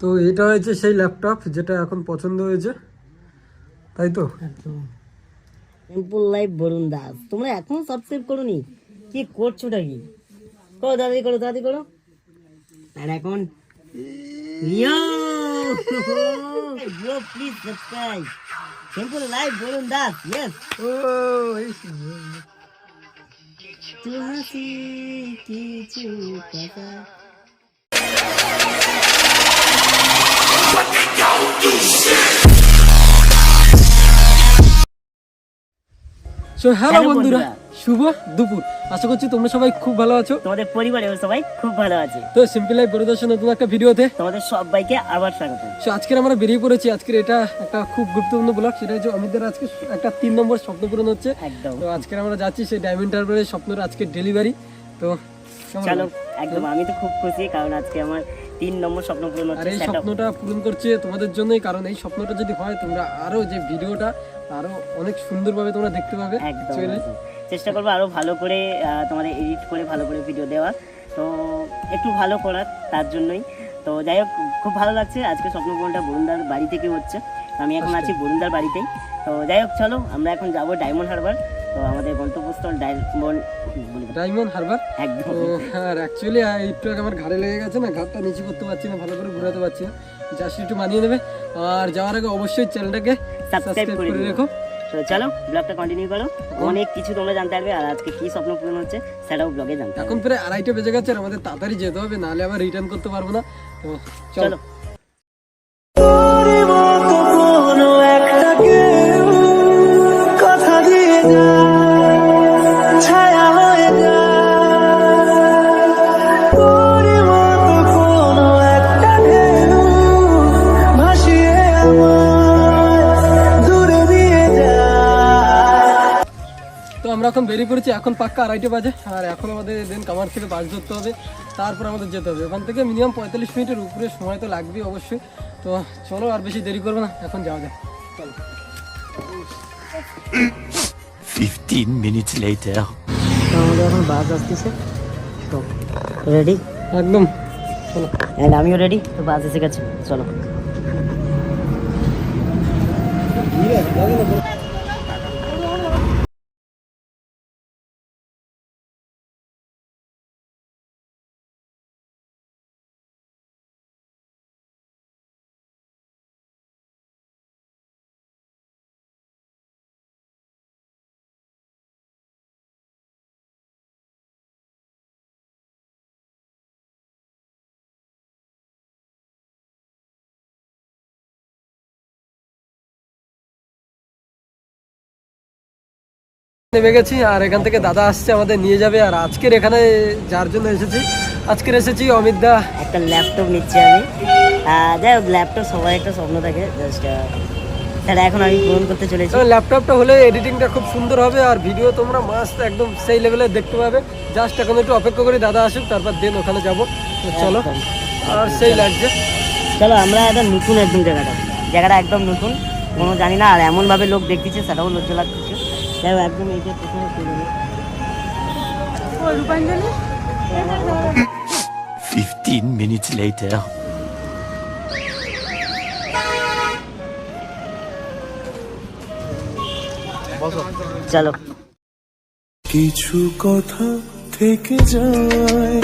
তো এটা হয়েছে সেই ল্যাপটপ যেটা এখন পছন্দ হয়েছে। তাই তো? Simple life Barun Das. তোমরা এখনও সাবস্ক্রাইব করোনি? কি করছোটা কি? করো করো আর এখন yo please subscribe simple life Barun Das yes ও হাসি কিছু কথা সো হ্যালো বন্ধুরা। শুভ দুপুর। আশা করছি তোমরা সবাই খুব ভালো আছো। তোমাদের সবাই খুব ভালো আছে। তো সিম্পল লাইফ পরিদর্শন নতুন একটা ভিডিওতে তোমাদের সবাইকে আবার স্বাগত। সো আমরা বেরিয়ে পড়েছি। আজকের এটা একটা খুব গুরুত্বপূর্ণ ব্লগ। সেটা হচ্ছে অমিতদের আজকে একটা তিন নম্বর স্বপ্ন পূরণ হচ্ছে। একদম। তো আজকের আমরা যাচ্ছি সেই ডায়মন্ড হারবারের স্বপ্নের আজকে ডেলিভারি তো চলো একদম। আমি তো খুব খুশি কারণ আজকে আমার তিন নম্বর স্বপ্ন পূরণ আর হচ্ছে এই স্বপ্নটা পূরণ করছে তোমাদের জন্যই কারণ এই স্বপ্নটা যদি হয় তোমরা আরও যে ভিডিওটা আরও অনেক সুন্দরভাবে তোমরা দেখতে পাবে। চেষ্টা করব আরও ভালো করে তোমাদের এডিট করে ভালো করে ভিডিও দেওয়া। তো একটু ভালো করার তার জন্যই। তো যাই হোক খুব ভালো লাগছে। আজকে স্বপ্নপূরণটা বরুণদার বাড়ি থেকে হচ্ছে। আমি এখন আছি বরুণদার বাড়িতেই। তো যাই হোক চলো আমরা এখন যাব ডায়মন্ড হারবার তো আমাদের গন্তব্যস্থল ডায়মন্ড ডায়মন্ড হারবার আর অ্যাকচুয়ালি একটু আমার ঘাড়ে লেগে গেছে না ঘাটটা নিচু করতে পারছি না ভালো করে ঘুরাতে পারছি না। জাস্ট একটু মানিয়ে নেবে। আর যাওয়ার আগে অবশ্যই চ্যানেলটাকে সাবস্ক্রাইব করে রেখো। তো চলো ব্লগটা কন্টিনিউ করো। অনেক কিছু তোমরা জানতে পারবে আর আজকে কি স্বপ্ন পূরণ হচ্ছে সেটাও ব্লগে জানতে এখন প্রায় আড়াইটা বেজে গেছে আর আমাদের তাড়াতাড়ি যেতে হবে নাহলে আবার রিটার্ন করতে পারব না। তো চলো। আমরা এখন বেরিয়ে পড়েছি এখন পাক্কা আড়াইটে বাজে। আর এখন আমাদের দেন কামার থেকে বাস ধরতে হবে তারপর আমাদের যেতে হবে। ওখান থেকে মিনিমাম পঁয়তাল্লিশ মিনিটের উপরে সময় তো লাগবে অবশ্যই। তো চলো আর বেশি দেরি করব না এখন যাওয়া যায় চলো। 15 minutes later. আমাদের এখন বাস আসতেছে তো রেডি একদম। চলো। আমিও রেডি তো বাস এসে গেছে চলো। নেমে গেছি আর এখান থেকে দাদা আসছে আমাদের নিয়ে যাবে আর আজকের এখানে যার জন্য এসেছি। আজকের এসেছি অমিত দা। একটা ল্যাপটপ নিচ্ছি আমি। যাই হোক ল্যাপটপ সবাই একটা স্বপ্ন থাকে জাস্ট সেটা এখন আমি পূরণ করতে চলেছি। ল্যাপটপটা হলে এডিটিংটা খুব সুন্দর হবে আর ভিডিও তোমরা মাস্ট একদম সেই লেভেলে দেখতে পাবে। জাস্ট এখন একটু অপেক্ষা করি দাদা আসুক তারপর দেন ওখানে যাব। চলো আর সেই লাগছে। চলো আমরা একটা নতুন একদম জায়গাটা। জায়গাটা একদম নতুন। কোনো জানি না আর এমনভাবে লোক দেখতেছে সেটাও লজ্জা লাগতেছে হোক একদম এইটা প্রথমে 15 minutes later. চলো। কিছু কথা থেকে যায়।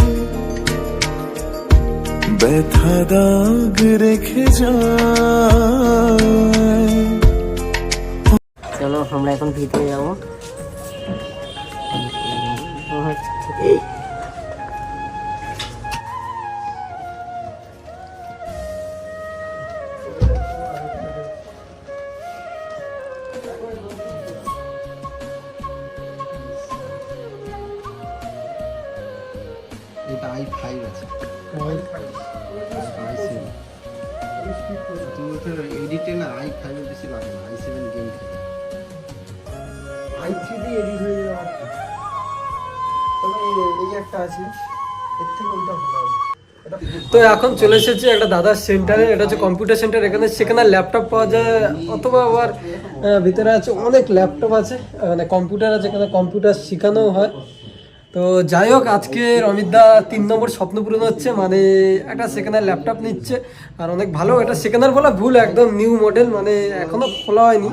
ব্যথা দাগ রেখে যায়। চলো আমরা এখন ভিতরে যাব। এটা আই ফাইভ আছে। আই সেভেন তুমি তো এডিটে না আই ফাইভের বেশি লাগে না আই সেভেন গেম খেলে। আই থ্রি দিয়ে এডিট একটা আছে তো এখন চলে এসেছি একটা দাদার সেন্টারে, এটা হচ্ছে কম্পিউটার সেন্টার এখানে সেখানে ল্যাপটপ পাওয়া যায়, অথবা আবার ভিতরে আছে অনেক ল্যাপটপ আছে মানে কম্পিউটার আছে, এখানে কম্পিউটার শেখানো হয়। তো যাই হোক আজকে রমিতদা তিন নম্বর স্বপ্ন পূরণ হচ্ছে মানে একটা সেকেন্ড হ্যান্ড ল্যাপটপ নিচ্ছে আর অনেক ভালো এটা সেকেন্ড হ্যান্ড বলা ভুল একদম নিউ মডেল মানে এখনও খোলা হয়নি।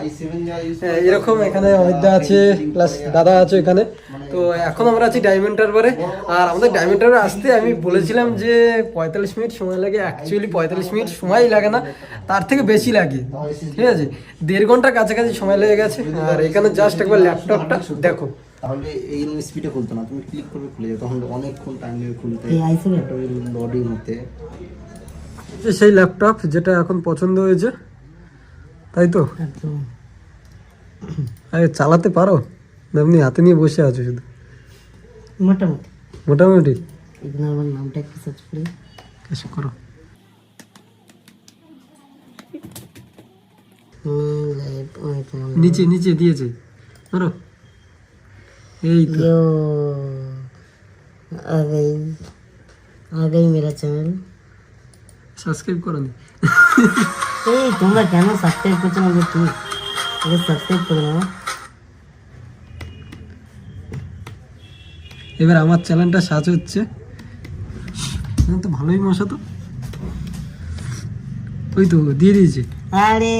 হ্যাঁ, এরকম এখানে অমিতদা আছে প্লাস দাদা আছে এখানে তো এখন আমরা আছি ডায়মন্ড হারবারে আর আমাদের ডায়মন্ড হারবারে আসতে আমি বলেছিলাম যে পঁয়তাল্লিশ মিনিট সময় লাগে অ্যাকচুয়ালি পঁয়তাল্লিশ মিনিট সময় লাগে না তার থেকে বেশি লাগে ঠিক আছে? দেড় ঘণ্টা কাছাকাছি সময় লেগে গেছে আর এখানে জাস্ট একবার ল্যাপটপটা দেখো। তাহলে এই এইরকম স্পিডে খুলতো না। তুমি ক্লিক করবে খুলে যাবে। তখন অনেকক্ষণ টাইম নেবে খুলতে এই i7 বডির মধ্যে যে সেই ল্যাপটপ যেটা এখন পছন্দ হয়েছে তাই তো? একদম। আরে চালাতে পারো। এমনি হাতে নিয়ে বসে আছো শুধু। মোটামুটি। মোটামুটি? আমার নামটা একটু সার্চ করি। করো। নিচে নিচে দিয়েছে। ধরো। এই তো यो आ गई आ गई मेरा চ্যানেল সাবস্ক্রাইব করো নি এই তোমরা কেন সাবস্ক্রাইব করছো না তুমি আগে সাবস্ক্রাইব করে নাও এবার আমার চ্যানেলটা সাজ হচ্ছে এখন তো ভালোই মশা তো ওই তো দিয়ে দিয়েছে अरे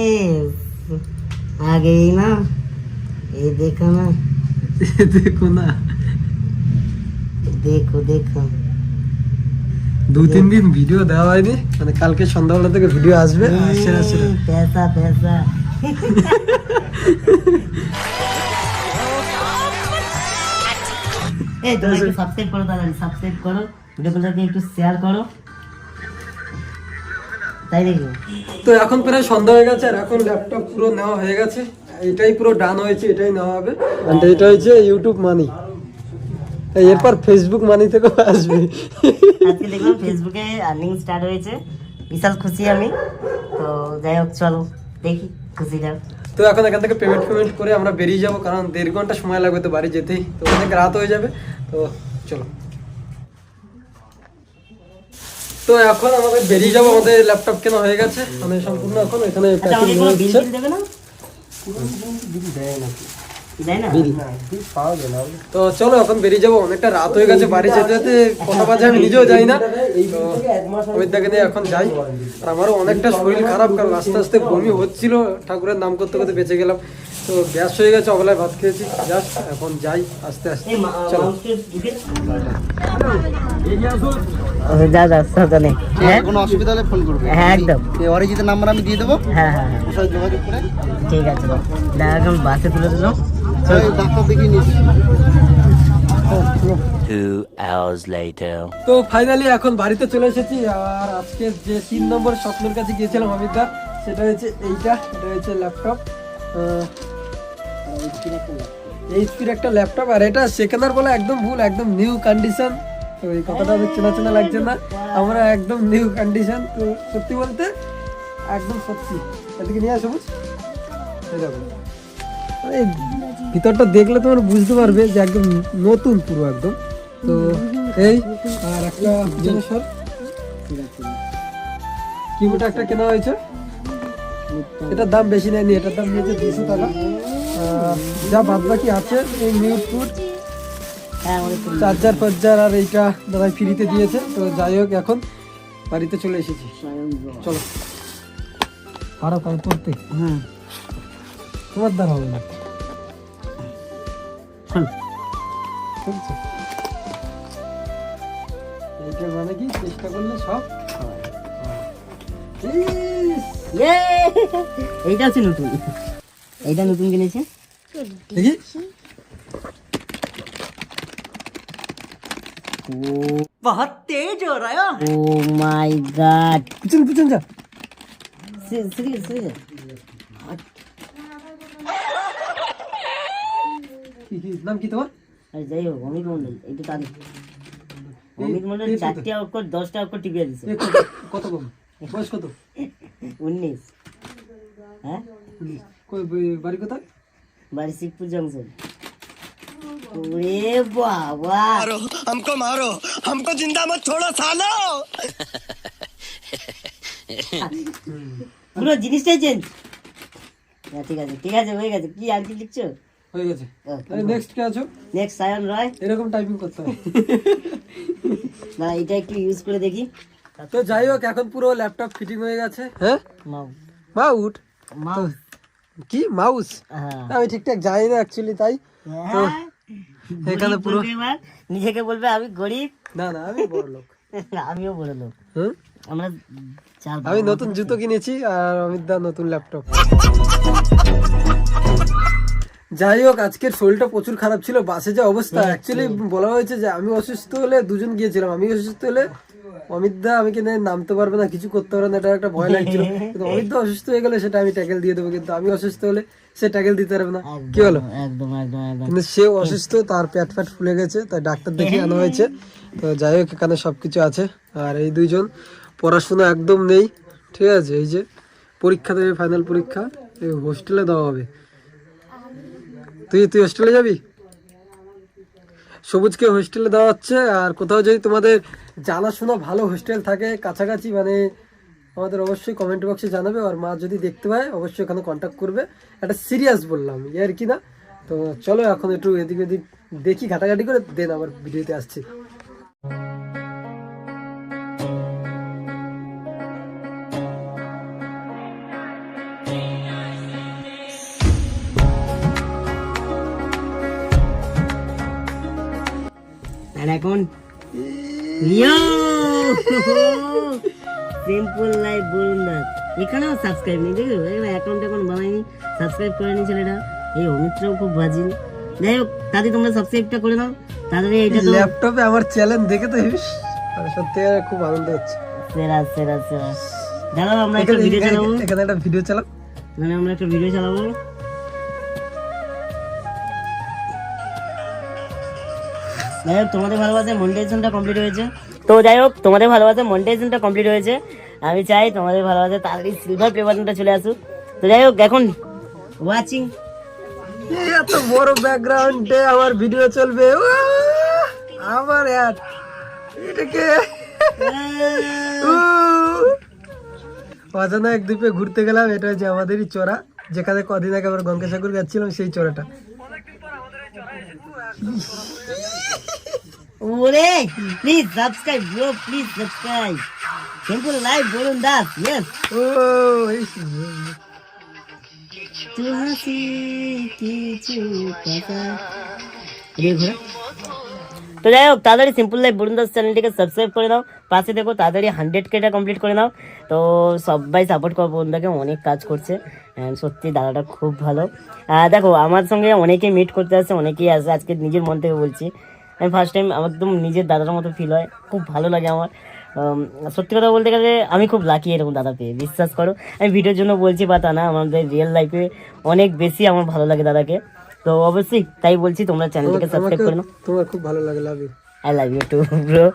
आ गई ना ये देखो ना দেখো না। দেখো দেখো। দু তিন দিন ভিডিও দেওয়া হয়নি মানে কালকে সন্ধ্যাবেলা থেকে ভিডিও আসবে। একটু শেয়ার করো তাই নাকি? তো এখন প্রায় সন্ধ্যা হয়ে গেছে আর এখন ল্যাপটপ পুরো নেওয়া হয়ে গেছে। এটাই পুরো ডান হয়েছে এটাই নেওয়া হবে। আর এটা হয়েছে ইউটিউব মানি এরপর ফেসবুক মানি থেকেও আসবে। আজকে দেখলাম ফেসবুকে আর্নিং স্টার্ট হয়েছে। বিশাল খুশি আমি। তো যাই হোক চলো দেখি খুশিটা। তো এখন এখান থেকে পেমেন্ট পেমেন্ট করে আমরা বেরিয়ে যাব কারণ দেড় ঘণ্টা সময় লাগবে তো বাড়ি যেতেই। তো অনেক রাত হয়ে যাবে তো চলো। তো এখন আমাদের বেরিয়ে যাব আমাদের ল্যাপটপ কেনা হয়ে গেছে। মানে সম্পূর্ণ এখন এখানে আচ্ছা প্যাকিং আমাকে তো চলো, এখন বেরিয়ে যাব। অনেকটা রাত হয়ে গেছে বাড়ি যেতে যেতে। কথা বাজে, আমি নিজেও যাই না। তো দিয়ে এখন যাই। আর আমারও অনেকটা শরীর খারাপ, কারণ আস্তে আস্তে বমি হচ্ছিল। ঠাকুরের নাম করতে করতে বেঁচে গেলাম। তো গ্যাস হয়ে গেছে অবেলায় ভাত খেয়েছি। জাস্ট এখন যাই আস্তে আস্তে। চলো। সাবধানে। হ্যাঁ? কোনো অসুবিধা হলে ফোন করবে। হ্যাঁ, একদম। অরিজিতের নাম্বার আমি দিয়ে দেবো। হ্যাঁ হ্যাঁ হ্যাঁ। যোগাযোগ করে। ঠিক আছে দেখা এখন বাসে তুলে দিল ডাক্তার দেখিয়ে নিস। Two hours later. তো ফাইনালি এখন বাড়িতে চলে এসেছি আর আজকে যে তিন নম্বর স্বপ্নের কাছে গিয়েছিলাম অমিতদা সেটা হচ্ছে এইটা এটা হচ্ছে ল্যাপটপ এইচপির একটা ল্যাপটপ আর এটা সেকেন্ডার বলে একদম ভুল, একদম নিউ কন্ডিশন তো এই কথাটা অনেক চেনা চেনা লাগছে না। আমরা একদম নিউ কন্ডিশন তো সত্যি বলতে একদম সত্যি। এদিকে নিয়ে আসো বুঝ এই ভিতরটা দেখলে তোমরা বুঝতে পারবে যে একদম নতুন পুরো একদম। তো এই, আর একটা জিনিসের কিবোর্ড একটা কেনা হয়েছে। এটার দাম বেশি নেয়নি, এটার দাম নিয়েছে দুশো টাকা। যা বাদ বাকি আছে এই মিউট ফুড হ্যাঁ অনেক চার্জার ফার্জার আর এইটা দাদা ফ্রিতে দিয়েছে তো যাই হোক এখন বাড়িতে চলে এসেছি চলো পারো পারো পড়তে হ্যাঁ তোমার দ্বারা হবে না এইটা মানে কি চেষ্টা করলে সব হয়। ইয়ে এইটা হচ্ছে নতুন এইটা নতুন কিনেছে? দেখি। পিছন যা। সিরিয়াস সিরিয়াস কি কি নাম কি তোমার? আরে যাই হোক অমিত মন্ডল এইটা তাদের অমিত মন্ডল চারটে অক্ষর দশটা অক্ষর টিপিয়ে দিছে। কত কত কম বয়স কত? উনিশ। হ্যাঁ? বাড়ি কোথায় বাড়ি শিবপুর জংশন ওরে বাবা हमको मारो हमको जिंदा मत छोड़ो सालो পুরো জিনিসটাই চেঞ্জ হ্যাঁ ঠিক আছে ঠিক আছে হয়ে গেছে কি আর কি লিখছো হয়ে গেছে Okay. নেক্সট কে আছো নেক্সট সায়ন রয় এরকম টাইপিং করতে হয় না এটা একটু ইউজ করে দেখি তো যাই হোক এখন পুরো ল্যাপটপ ফিটিং হয়ে গেছে হ্যাঁ মাউস মাউট মাউস কি? মাউস হ্যাঁ। আমি ঠিকঠাক জানি না অ্যাকচুয়ালি তাই। তো এখানে পুরো নিজেকে বলবে আমি গরিব। না না আমি বড় লোক। আমিও বড় লোক। আমরা চার আমি নতুন জুতো কিনেছি আর অমিত দা নতুন ল্যাপটপ যাই হোক আজকের শরীরটা প্রচুর খারাপ ছিল বাসে যা অবস্থা। অ্যাকচুয়ালি বলা হয়েছে যে আমি অসুস্থ হলে দুজন গিয়েছিলাম। আমি অসুস্থ হলে অমিত দা আমি কিনে নামতে পারবে না কিছু করতে পারবে না এটা একটা ভয় লাগছিল। কিন্তু অমিত দা অসুস্থ হয়ে গেলে সেটা আমি ট্যাকেল দিয়ে দেবো কিন্তু আমি অসুস্থ হলে সে ট্যাকেল দিতে পারবে না। কি হলো? একদম একদম একদম। কিন্তু সে অসুস্থ তার পেট ফ্যাট ফুলে গেছে তাই ডাক্তার দেখিয়ে আনা হয়েছে। তো যাই হোক এখানে সবকিছু আছে। আর এই দুইজন পড়াশোনা একদম নেই ঠিক আছে? এই যে পরীক্ষা দেবে ফাইনাল পরীক্ষা এই হোস্টেলে দেওয়া হবে। তুই তুই হোস্টেলে যাবি? সবুজকে হোস্টেলে দেওয়া হচ্ছে আর কোথাও যদি তোমাদের জানাশোনা ভালো হোস্টেল থাকে, কাছাকাছি মানে আমাদের অবশ্যই কমেন্ট বক্সে জানাবে আর মা যদি দেখতে পায়, অবশ্যই এখানে কন্ট্যাক্ট করবে। একটা সিরিয়াস বললাম ইয়ে আর কি না? তো চলো এখন একটু এদিক ওদিক দেখি, ঘাটাঘাটি করে দেন আবার ভিডিওতে আসছি। এখন ইয়ো সিম্পল লাইফ বলুন না এখানেও সাবস্ক্রাইব নেই দেখো এখানে অ্যাকাউন্ট এখন বানাইনি সাবস্ক্রাইব করেনি ছেলেটা। এই অমিতরাও খুব বাজিল যাই হোক তাদের তোমরা সাবস্ক্রাইবটা করে নাও। তাদের এইটা তো ল্যাপটপে আমার চ্যালেঞ্জ দেখে তো ইস, মানে সত্যি খুব আনন্দ হচ্ছে। সেরা সেরা সেরা। দাঁড়াও আমরা একটা ভিডিও চালাবো। এখানে একটা ভিডিও চালাও। মানে আমরা একটা ভিডিও চালাবো। যাই হোক তোমাদের মনিটাইজেশনটা কমপ্লিট হয়েছে। তো যাই হোক তোমাদের ভালোবাসে মনিটাইজেশনটা কমপ্লিট হয়েছে। আমি চাই তোমাদের ভালোবাসে তাড়াতাড়ি সিলভার প্লে বাটনটা চলে আসুক। তো যাই হোক এখন ওয়াচিং এত বড় ব্যাকগ্রাউন্ডে আমার ভিডিও চলবে! আমার অ্যাড এটাকে অজানা এক দ্বীপে ঘুরতে গেলাম এটা হচ্ছে আমাদেরই চড়া। যেখানে কদিন আগে আমরা গঙ্গাসাগর যাচ্ছিলাম সেই চড়াটা। ওরে please subscribe bro please subscribe simple live Barun Das yes ও তু। হাসি কিছু কথা। রে তো যাই হোক তাড়াতাড়ি সিম্পল লাইফ বরুণ দাস চ্যানেলটিকে সাবস্ক্রাইব করে নাও। পাশে দেখো তাড়াতাড়ি হান্ড্রেড কেটা কমপ্লিট করে নাও। তো সবাই সাপোর্ট করো বরুণদাকে অনেক কাজ করছে। সত্যি দাদাটা খুব ভালো। দেখো আমার সঙ্গে অনেকেই মিট করতে আসছে অনেকেই আসে আজকে নিজের মন থেকে বলছি। আমি ফার্স্ট টাইম আমার একদম নিজের দাদার মতো ফিল হয়। খুব ভালো লাগে আমার। সত্যি কথা বলতে গেলে আমি খুব লাকি এরকম দাদা পেয়ে বিশ্বাস করো। আমি ভিডিওর জন্য বলছি বা তা না আমাদের রিয়েল লাইফে অনেক বেশি আমার ভালো লাগে দাদাকে। তো অবশ্যই তাই বলছি তোমরা চ্যানেলটিকে সাবস্ক্রাইব করে নাও। তোমার খুব ভালো লাগে love you I love you too bro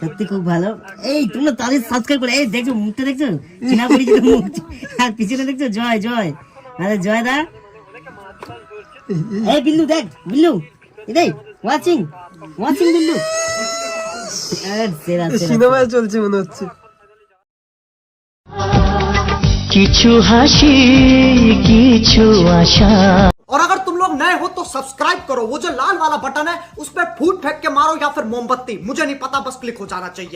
সত্যি খুব ভালো। এই তোমরা তাদের সাবস্ক্রাইব করে। এই দেখছ মুখটা দেখছ? চিনা পরিচিত মুখ। আর পিছনে দেখছ? জয় জয়। আরে জয় দা। এই বিল্লু দেখ বিল্লু। এই ওয়াচিং ওয়াচিং বিল্লু আরে সেরা সেরা সিনেমায় চলছে মনে হচ্ছে কিছু হাসি কিছু আশা और अगर तुम लोग नए हो तो सब्सक्राइब करो वो जो लाल वाला बटन है उस पर फूट फेंक के मारो या फिर मोमबत्ती मुझे नहीं पता बस क्लिक हो जाना चाहिए